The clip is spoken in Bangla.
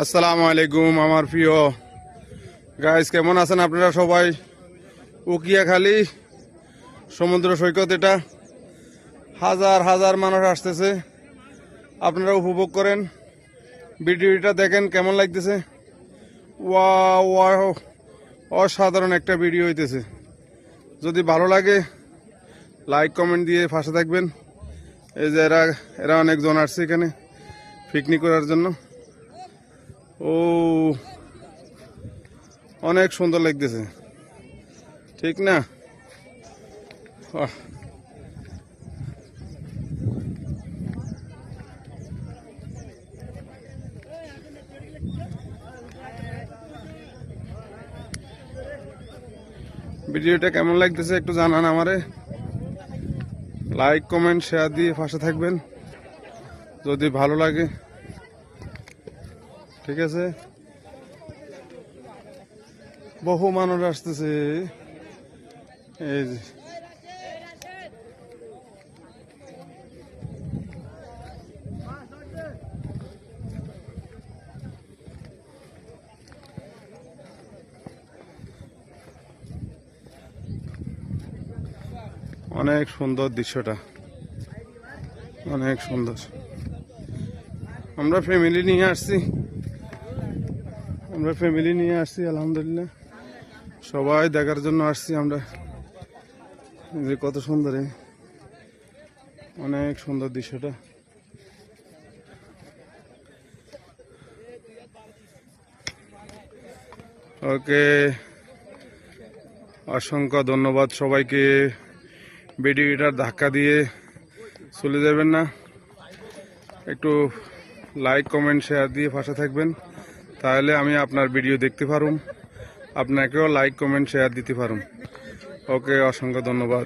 আসসালামু আলাইকুম, আমার প্রিয়। গাইস কেমন আছেন আপনারা সবাই? উকিয়াখালি, সমুদ্র সৈকত এটা। হাজার হাজার মানুষ আসতেছে। আপনারা উপভোগ করেন। ভিডিওটা দেখেন কেমন লাগতেছে। ওয়া ওয়া অসাধারণ একটা ভিডিও হইতেছে। যদি ভালো লাগে লাইক কমেন্ট দিয়ে পাশে থাকবেন। এই যে এরা এরা অনেকজন আসছে এখানে পিকনিক করার জন্য। ও, অনেক সুন্দর লাগতেছে। ঠিক না। ভিডিওটা কেমন লাগতেছে একটু জানান আমারে। লাইক, কমেন্ট, শেয়ার দিয়ে পাশে থাকবেন। যদি ভালো লাগে ঠিক আছে? বহু মানুষ আসতেছে। এই যে। অনেক সুন্দর দৃশ্যটা। অনেক সুন্দর। আমরা ফ্যামিলি নিয়ে আসছি। আমরা ফ্যামিলি নিয়ে আসছি, আলহামদুলিল্লাহ। সবাই দেখার জন্য আসছি আমরা। কত সুন্দর অনেক সুন্দর দৃশ্যটা। ওকে, অসংখ্য ধন্যবাদ সবাইকে। ভিডিওটার ধাক্কা দিয়ে চলে যাবেন না। একটু লাইক কমেন্ট শেয়ার দিয়ে পাশে থাকবেন। তাহলে আমি আপনার ভিডিও দেখতে পারুম। আপনাকেও লাইক কমেন্ট শেয়ার দিতে পারুম। ওকে অসংখ্য ধন্যবাদ।